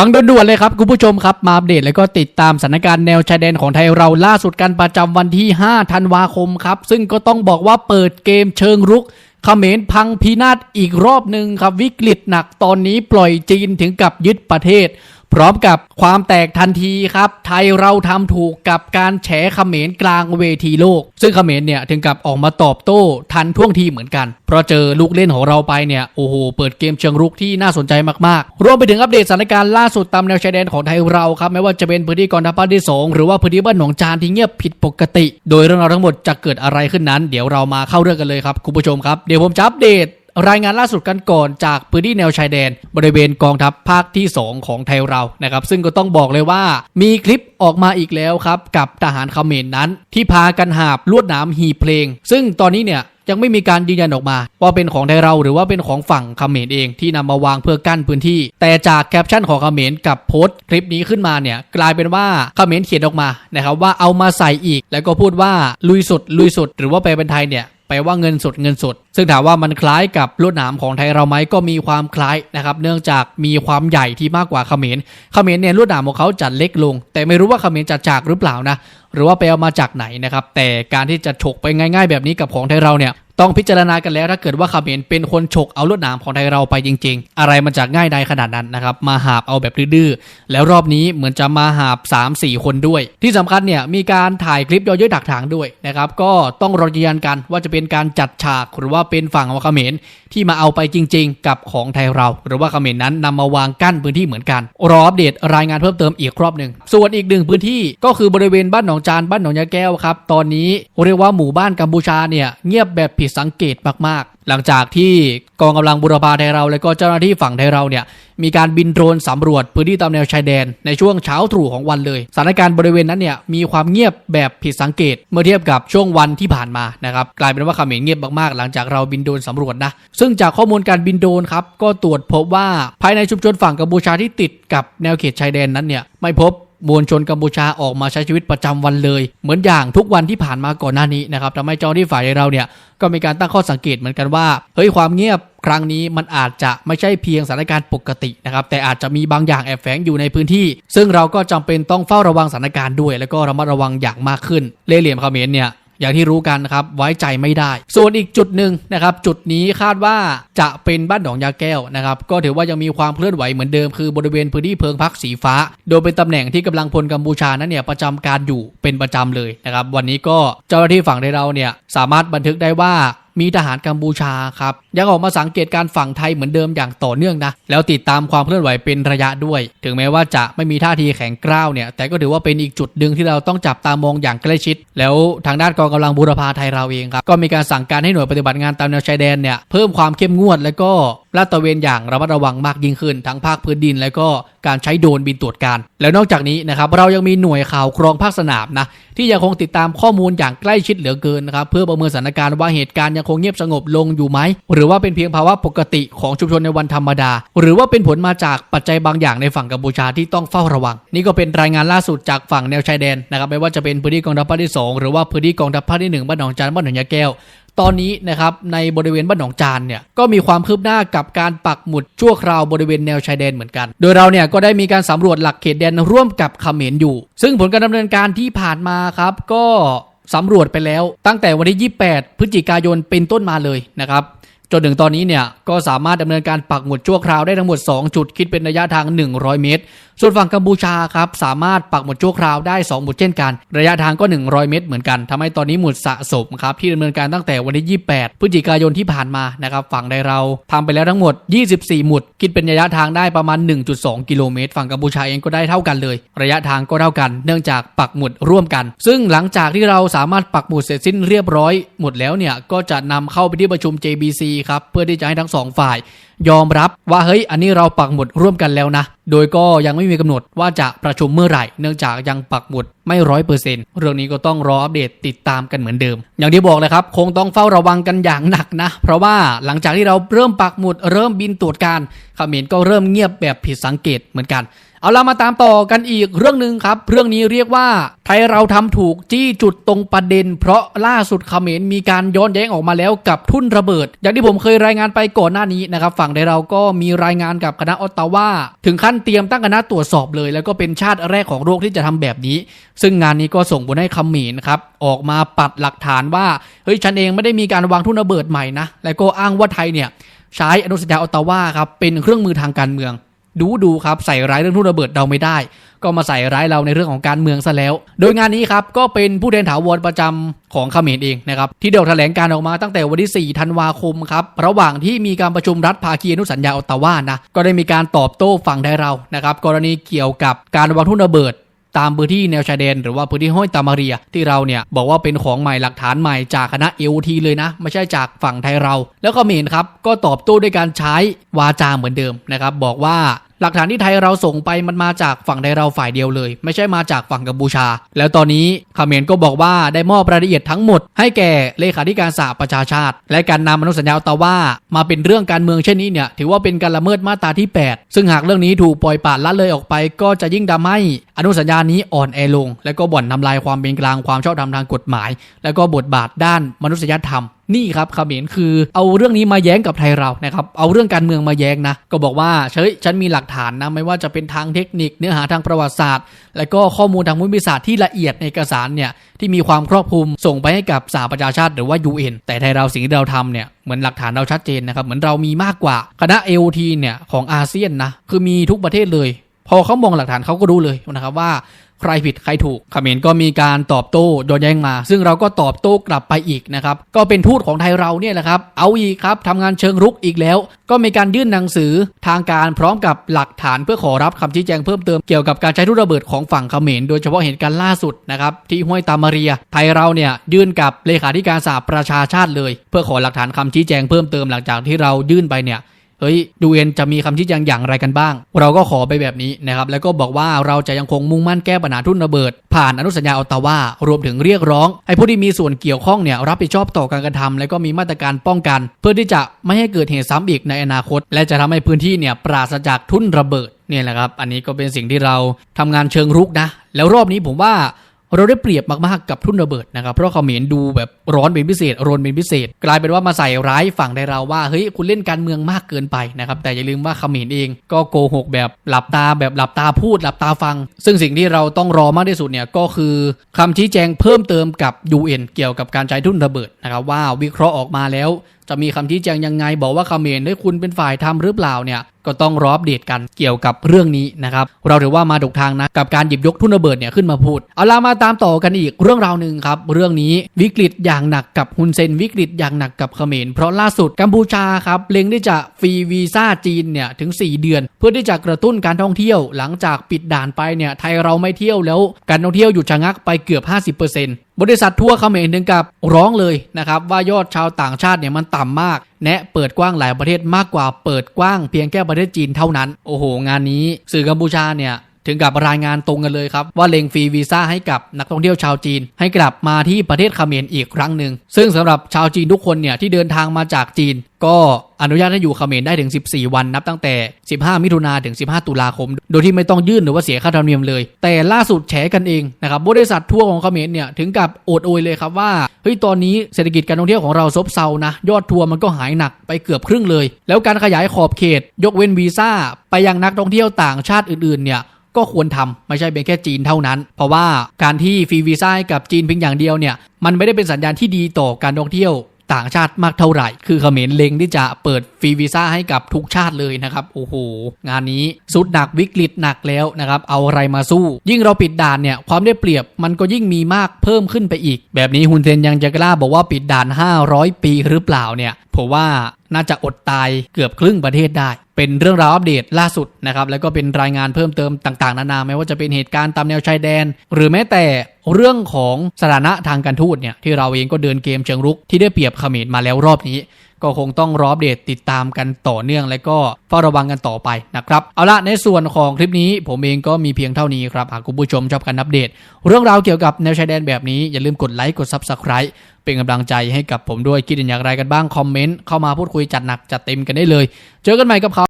ฟังด่วนๆเลยครับ คุณผู้ชมครับ มาอัปเดตแล้วก็ติดตามสถานการณ์แนวชายแดนของไทยเราล่าสุดกันประจำวันที่ 5 ธันวาคมครับ ซึ่งก็ต้องบอกว่าเปิดเกมเชิงรุกเขมรพังพินาศอีกรอบหนึ่งครับ วิกฤตหนักตอนนี้ปล่อยจีนถึงกับยึดประเทศ พร้อมกับความแตกทันทีครับ ไทยเราทำถูกกับการแฉเขมรกลางเวทีโลก ซึ่งเขมรเนี่ยถึงกับออกมาตอบโต้ทันท่วงทีเหมือนกัน เพราะเจอลูกเล่นของเราไปเนี่ยโอ้โหเปิดเกมเชิงรุกที่น่าสนใจมากๆ รวมไปถึงอัปเดตสถานการณ์ล่าสุดตามแนวชายแดนของไทยเราครับไม่ว่าจะเป็นพื้นที่กองทัพภาคที่สองหรือว่าพื้นที่บ้านหนองจานที่เงียบผิดปกติ โดยเรื่องราวทั้งหมดจะเกิดอะไรขึ้นนั้น เดี๋ยวเรามาเข้าเรื่องกันเลยครับคุณผู้ชมครับเดี๋ยวผมจะอัปเดต รายงานล่าสุดกันก่อนจากพื้นที่แนวชายแดน บริเวณกองทัพภาคที่ 2 ของไทยเรานะครับ ซึ่งก็ต้องบอกเลยว่า มีคลิปออกมาอีกแล้วครับ กับทหารเขมรนั้น ที่พากันหาบลวดหนามหีเพลง ซึ่งตอนนี้เนี่ยยังไม่มีการยืนยันออกมา ว่าเป็นของไทยเราหรือว่าเป็นของฝั่งเขมรเองที่นำมาวางเพื่อกั้นพื้นที่ แต่จากแคปชั่นของเขมรกับโพสต์คลิปนี้ขึ้นมาเนี่ยกลายเป็นว่าเขมรเขียนออกมานะครับว่าเอามาใส่อีก แล้วก็พูดว่าลุยสุดลุยสุด หรือว่าแปลเป็นไทยเนี่ย แปลว่าเงินสดเงินสด ซึ่งถามว่ามันคล้ายกับลวดหนามของไทยเราไหมก็มีความคล้ายนะครับ เนื่องจากมีความใหญ่ที่มากกว่าเขมร เขมรเนี่ยลวดหนามของเขาจัดเล็กลง แต่ไม่รู้ว่าเขมรจัดจากหรือเปล่านะ หรือว่าไปเอามาจากไหนนะครับ แต่การที่จะฉกไปง่าย ๆ แบบนี้กับของไทยเราเนี่ย ต้องพิจารณากันแล้วถ้าเกิดว่าเขมรเป็นคนฉกเอาลวดหนามของไทยเราไปจริง ๆ อะไรมันจะง่ายได้ขนาดนั้นนะครับมาหาบเอาแบบดื้อๆแล้วรอบนี้เหมือนจะมาหาบ 3-4 คนด้วย ที่สำคัญเนี่ยมีการถ่ายคลิปย่อยๆดักทางด้วยนะครับก็ต้องรอยืนยันกันว่าจะเป็นการจัดฉากหรือว่าเป็นฝั่งของเขมรที่มาเอาไปจริง ๆ กับของไทยเรา หรือว่าเขมรนั้นนำมาวางกั้นพื้นที่เหมือนกัน รออัปเดตรายงานเพิ่มเติมอีกรอบหนึ่งส่วนอีกหนึ่งพื้นที่ก็คือบริเวณบ้านหนองจานบ้านหนองยาแก้วครับตอนนี้เรียกว่าหมู่บ้านกัมพูชาเนี่ยเงียบแบบผิดสังเกตมากๆ หลังจากที่กองกำลังบุรพาไทยเรา และก็เจ้าหน้าที่ฝั่งไทยเราเนี่ยมีการบินโดรนสำรวจพื้นที่ตามแนวชายแดนในช่วงเช้าตรู่ของวันเลยสถานการณ์บริเวณนั้นเนี่ยมีความเงียบแบบผิดสังเกต เมื่อเทียบกับช่วงวันที่ผ่านมานะครับกลายเป็นว่าเขมรเงียบมากๆ หลังจากเราบินโดรนสำรวจนะซึ่งจากข้อมูลการบินโดรนครับก็ตรวจพบว่าภายในชุมชนฝั่งกัมพูชาที่ติดกับแนวเขตชายแดนนั้นเนี่ยไม่พบ มวลชนกัมพูชาออกมาใช้ชีวิตประจำวันเลย เหมือนอย่างทุกวันที่ผ่านมาก่อนหน้านี้นะครับทำให้เจ้าหน้าที่ฝ่ายเราเนี่ยก็มีการตั้งข้อสังเกตเหมือนกันว่าเฮ้ยความเงียบครั้งนี้มันอาจจะไม่ใช่เพียงสถานการณ์ปกตินะครับแต่อาจจะมีบางอย่างแอบแฝงอยู่ในพื้นที่ ซึ่งเราก็จำเป็นต้องเฝ้าระวังสถานการณ์ด้วย แล้วก็ระมัดระวังอย่างมากขึ้น เล่เหลี่ยมเขมรเนี่ย อย่างที่รู้กันนะครับไว้ใจไม่ได้ ส่วนอีกจุดหนึ่งนะครับจุดนี้คาดว่าจะเป็นบ้านหนองยาแก้วนะครับก็ถือว่ายังมีความเคลื่อนไหวเหมือนเดิมคือบริเวณพื้นที่เพิงพักสีฟ้า โดยเป็นตำแหน่งที่กำลังพลกัมพูชานั้นเนี่ยประจำการอยู่เป็นประจำเลยนะครับวันนี้ก็เจ้าหน้าที่ฝั่งในเราเนี่ยสามารถบันทึกได้ว่า มีทหารกัมพูชาครับยังออกมาสังเกตการฝั่งไทยเหมือนเดิมอย่างต่อเนื่องนะแล้วติดตามความเคลื่อนไหวเป็นระยะด้วย ถึงแม้ว่าจะไม่มีท่าทีแข็งกร้าวเนี่ยแต่ก็ถือว่าเป็นอีกจุดหนึ่งที่เราต้องจับตามองอย่างใกล้ชิด แล้วทางด้านกองกำลังบูรพาไทยเราเองครับก็มีการสั่งการให้หน่วยปฏิบัติงานตามแนวชายแดนเนี่ยเพิ่มความเข้มงวด แล้วก็ลาดตระเวนอย่างระมัดระวังมากยิ่งขึ้น ทั้งภาคพื้นดินแล้วก็ การใช้โดรนบินตรวจการ แล้วนอกจากนี้นะครับเรายังมีหน่วยข่าวกรองภาคสนามนะที่ยังคงติดตามข้อมูลอย่างใกล้ชิดเหลือเกินนะครับเพื่อประเมินสถานการณ์ว่าเหตุการณ์ยังคงเงียบสงบลงอยู่ไหมหรือว่าเป็นเพียงภาวะปกติของชุมชนในวันธรรมดา หรือว่าเป็นผลมาจากปัจจัยบางอย่างในฝั่งกัมพูชาที่ต้องเฝ้าระวัง นี่ก็เป็นรายงานล่าสุดจากฝั่งแนวชายแดนนะครับไม่ว่าจะเป็นพื้นที่กองทัพภาคที่สองหรือว่าพื้นที่กองทัพภาคที่หนึ่งบ้านหนองจานบ้านหนองยาแก้ว ตอนนี้นะครับในบริเวณบ้านหนองจานเนี่ยก็มีความคืบหน้ากับการปักหมุดชั่วคราวบริเวณแนวชายแดนเหมือนกัน โดยเราเนี่ยก็ได้มีการสำรวจหลักเขตแดนร่วมกับเขมรอยู่ ซึ่งผลการดำเนินการที่ผ่านมาครับก็สำรวจไปแล้วตั้งแต่วันที่ 28 พฤศจิกายนเป็นต้นมาเลยนะครับจนถึงตอนนี้เนี่ยก็สามารถดำเนินการปักหมุดชั่วคราวได้ทั้งหมด 2 จุดคิดเป็นระยะทาง 100 เมตร ส่วนฝั่งกัมพูชาครับสามารถปักหมุดชั่วคราวได้ 2 หมุดเช่นกัน ระยะทางก็ 100 เมตรเหมือนกันทำให้ตอนนี้หมุดสะสมครับที่ดำเนินการตั้งแต่วันที่28 พฤศจิกายนที่ผ่านมานะครับฝั่งใดเราทำไปแล้วทั้งหมด 24 หมุด คิดเป็นระยะทางได้ประมาณ 1.2 กิโลเมตร ฝั่งกัมพูชาเองก็ได้เท่ากันเลย ระยะทางก็เท่ากัน เนื่องจากปักหมุดร่วมกัน ซึ่งหลังจากที่เราสามารถปักหมุดเสร็จสิ้นเรียบร้อยหมดแล้วเนี่ยก็จะนำเข้าไปที่ประชุม JBC ครับเพื่อที่จะให้ทั้งสองฝ่าย ยอมรับว่าเฮ้ยอันนี้เราปักหมุดร่วมกันแล้วนะ โดยก็ยังไม่มีกำหนดว่าจะประชุมเมื่อไหร่ เนื่องจากยังปักหมุดไม่ร้อยเปอร์เซ็นต์เรื่องนี้ก็ต้องรออัปเดตติดตามกันเหมือนเดิม อย่างที่บอกเลยครับ คงต้องเฝ้าระวังกันอย่างหนักนะ เพราะว่าหลังจากที่เราเริ่มปักหมุดเริ่มบินตรวจการขมิ้นก็เริ่มเงียบแบบผิดสังเกตเหมือนกัน เอาเรามาตามต่อกันอีกเรื่องหนึ่งครับ เรื่องนี้เรียกว่าไทยเราทำถูกจี้จุดตรงประเด็น เพราะล่าสุดเขมรมีการย้อนแย้งออกมาแล้วกับทุ่นระเบิด อย่างที่ผมเคยรายงานไปก่อนหน้านี้นะครับ ฝั่งไทยเราก็มีรายงานกับคณะออตตาวาถึงขั้นเตรียมตั้งคณะตรวจสอบเลย แล้วก็เป็นชาติแรกของโลกที่จะทำแบบนี้ ซึ่งงานนี้ก็ส่งผลให้เขมรครับออกมาปัดหลักฐานว่าเฮ้ยฉันเองไม่ได้มีการวางทุ่นระเบิดใหม่นะแล้วก็อ้างว่าไทยเนี่ยใช้อนุสัญญาออตตาวาครับเป็นเครื่องมือทางการเมือง ดูดูครับใส่ร้ายเรื่องทุ่นระเบิดเราไม่ได้ ก็มาใส่ร้ายเราในเรื่องของการเมืองซะแล้ว โดยงานนี้ครับก็เป็นผู้แทนถาวรประจำของเขมรเองนะครับที่เดียวแถลงการออกมาตั้งแต่วันที่ 4 ธันวาคมครับระหว่างที่มีการประชุมรัฐภาคีอนุสัญญาออตตาวานะก็ได้มีการตอบโต้ฝั่งไทยเรานะครับกรณีเกี่ยวกับการวางทุ่นระเบิดตามพื้นที่แนวชายแดนหรือว่าพื้นที่ห้วยตามาเรีย ที่เราเนี่ยบอกว่าเป็นของใหม่หลักฐานใหม่จากคณะเอวทีเลยนะ ไม่ใช่จากฝั่งไทยเรา แล้วก็เมรครับ ก็ตอบโต้ด้วยการใช้วาจาเหมือนเดิมนะครับ บอกว่า หลักฐานที่ไทยเราส่งไปมันมาจากฝั่งไทยเราฝ่ายเดียวเลย ไม่ใช่มาจากฝั่งกัมพูชา แล้วตอนนี้เขมรก็บอกว่าได้มอบรายละเอียดทั้งหมด ให้แก่เลขาธิการสหประชาชาติ และการนำอนุสัญญาตตาว่า มาเป็นเรื่องการเมืองเช่นนี้เนี่ยถือว่าเป็นการละเมิดมาตราที่ 8 ซึ่งหากเรื่องนี้ถูกปล่อยปละละเลยออกไป ก็จะยิ่งทำให้อนุสัญญานี้อ่อนแอลง และก็บ่อนทำลายความเป็นกลางความชอบธรรมทางกฎหมาย และก็บทบาทด้านมนุษยธรรม นี่ครับเขมรคือเอาเรื่องนี้มาแย้งกับไทยเรานะครับเอาเรื่องการเมืองมาแย้งนะก็บอกว่าเฮ้ยฉันมีหลักฐานนะไม่ว่าจะเป็นทางเทคนิคเนื้อหาทางประวัติศาสตร์ และก็ข้อมูลทางภูมิศาสตร์ที่ละเอียดในเอกสารเนี่ยที่มีความครอบคลุมส่งไปให้กับสหประชาชาติหรือว่า UN แต่ไทยเราสิ่งที่เราทำเนี่ยเหมือนหลักฐานเราชัดเจนนะครับเหมือนเรามีมากกว่าคณะ AOT เนี่ยของอาเซียนนะคือมีทุกประเทศเลย พอเขามองหลักฐานเขาก็รู้เลยนะครับว่า ใครผิดใครถูกเขมรก็มีการตอบโต้โดนแย้งมา ซึ่งเราก็ตอบโต้กลับไปอีกนะครับ ก็เป็นทูตของไทยเราเนี่ยแหละครับ เอาอีกครับทำงานเชิงรุกอีกแล้ว ก็มีการยื่นหนังสือทางการพร้อมกับหลักฐานเพื่อขอรับคำชี้แจงเพิ่มเติมเกี่ยวกับการใช้ทุ่นระเบิดของฝั่งเขมรโดยเฉพาะเหตุการณ์ล่าสุดนะครับที่ห้วยตามาเรีย ไทยเราเนี่ยยื่นกับเลขาธิการสหประชาชาติเลย เพื่อขอหลักฐานคำชี้แจงเพิ่มเติมหลังจากที่เรายื่นไปเนี่ย เฮ้ยยูเอ็นจะมีคำชี้แจงอย่างไรกันบ้าง เราก็ขอไปแบบนี้นะครับแล้วก็บอกว่าเราจะยังคงมุ่งมั่นแก้ปัญหาทุ่นระเบิด ผ่านอนุสัญญาออตตาวารวมถึงเรียกร้องให้ผู้ที่มีส่วนเกี่ยวข้องเนี่ยรับผิดชอบต่อการกระทำและก็มีมาตรการป้องกัน เพื่อที่จะไม่ให้เกิดเหตุซ้ำอีกในอนาคต และจะทำให้พื้นที่เนี่ยปราศจากทุ่นระเบิดเนี่ยแหละครับ อันนี้ก็เป็นสิ่งที่เราทำงานเชิงรุกนะ แล้วรอบนี้ผมว่า เราได้เปรียบมากๆกับทุ่นระเบิดนะครับ เพราะเขมรดูแบบร้อนเป็นพิเศษรนเป็นพิเศษ กลายเป็นว่ามาใส่ร้ายฝั่งในเราว่าเฮ้ยคุณเล่นการเมืองมากเกินไปนะครับแต่อย่าลืมว่าเขมรเองก็โกหกแบบหลับตาแบบหลับตาพูดหลับตาฟัง ซึ่งสิ่งที่เราต้องรอมากที่สุดเนี่ยก็คือคำชี้แจงเพิ่มเติมกับ UN เกี่ยวกับการใช้ทุ่นระเบิดนะครับว่าวิเคราะห์ออกมาแล้ว จะมีคำชี้แจงยังไงบอกว่าเขมรได้คุณเป็นฝ่ายทำหรือเปล่าเนี่ย ก็ต้องรออัปเดตกันเกี่ยวกับเรื่องนี้นะครับเราถือว่ามาถูกทางนะกับการหยิบยกทุนระเบิดเนี่ยขึ้นมาพูด เอาล่ะมาตามต่อกันอีกเรื่องราวหนึ่งครับเรื่องนี้วิกฤตอย่างหนักกับฮุนเซนวิกฤตอย่างหนักกับเขมรเพราะล่าสุดกัมพูชาครับเล็งที่จะฟรีวีซ่าจีนเนี่ยถึง 4 เดือน เพื่อที่จะกระตุ้นการท่องเที่ยว หลังจากปิดด่านไปเนี่ยไทยเราไม่เที่ยวแล้วการท่องเที่ยวหยุดชะงักไปเกือบ 50% บริษัททัวร์เขมรถึงกับร้องเลยนะครับว่ายอดชาวต่างชาติเนี่ยมันต่ำมาก แนะเปิดกว้างหลายประเทศมากกว่าเปิดกว้างเพียงแค่ประเทศจีนเท่านั้น โอ้โห งานนี้สื่อกัมพูชาเนี่ย ถึงกับรายงานตรงกันเลยครับ ว่าเล็งฟรีวีซ่าให้กับนักท่องเที่ยวชาวจีน ให้กลับมาที่ประเทศเขมรอีกครั้งหนึ่งซึ่งสำหรับชาวจีนทุกคนเนี่ยที่เดินทางมาจากจีน ก็อนุญาตให้อยู่เขมรได้ถึง 14 วันนับตั้งแต่ 15 มิถุนาถึง 15 ตุลาคม โดยที่ไม่ต้องยื่นหรือว่าเสียค่าธรรมเนียมเลย แต่ล่าสุดแฉกันเองนะครับบริษัททัวร์ของเขมรเนี่ยถึงกับโอดโอยเลยครับว่าเฮ้ยตอนนี้เศรษฐกิจการท่องเที่ยวของเราซบเซานะยอดทัวร์มันก็หายหนักไปเกือบครึ่งเลย แล้วการขยายขอบเขต ยกเว้นวีซ่าไปยังนักท่องเที่ยวต่างชาติอื่นๆเนี่ย ก็ควรทำไม่ใช่เป็นแค่จีนเท่านั้น เพราะว่าการที่ฟรีวีซ่าให้กับจีนเพียงอย่างเดียวเนี่ยมันไม่ได้เป็นสัญญาณที่ดีต่อการท่องเที่ยวต่างชาติมากเท่าไหร่ คือเขมรเล็งที่จะเปิดฟรีวีซ่าให้กับทุกชาติเลยนะครับ โอ้โห งานนี้สุดหนักวิกฤตหนักแล้วนะครับ เอาอะไรมาสู้ ยิ่งเราปิดด่านเนี่ย ความได้เปรียบมันก็ยิ่งมีมากเพิ่มขึ้นไปอีก แบบนี้ฮุนเซนยังจะกล้าบอกว่าปิดด่าน 500 ปีหรือเปล่าเนี่ย ผมว่าน่าจะอดตายเกือบครึ่งประเทศได้ เป็นเรื่องราวอัปเดตล่าสุดนะครับ แล้วก็เป็นรายงานเพิ่มเติมต่าง ๆ นานาไม่ว่าจะเป็นเหตุการณ์ตามแนวชายแดน หรือแม้แต่เรื่องของสถานะทางการทูตเนี่ยที่เราเองก็เดินเกมเชิงรุกที่ได้เปรียบเขมรมาแล้วรอบนี้ ก็คงต้องรอเดตติดตามกันต่อเนื่อง และก็เฝ้าระวังกันต่อไปนะครับ เอาละในส่วนของคลิปนี้ผมเองก็มีเพียงเท่านี้ครับ หากคุณผู้ชมชอบการอัปเดต เรื่องราวเกี่ยวกับแนวชายแดนแบบนี้อย่าลืมกดไลค์กด Subscribe เป็นกำลังใจให้กับผมด้วยคิดอย่างไรกันบ้างคอมเมนต์เข้ามาพูดคุยจัดหนักจัดเต็มกันได้เลย เจอกันใหม่กับเขา